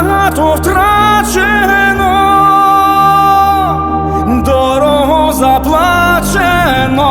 багато втрачено, дорого заплачено,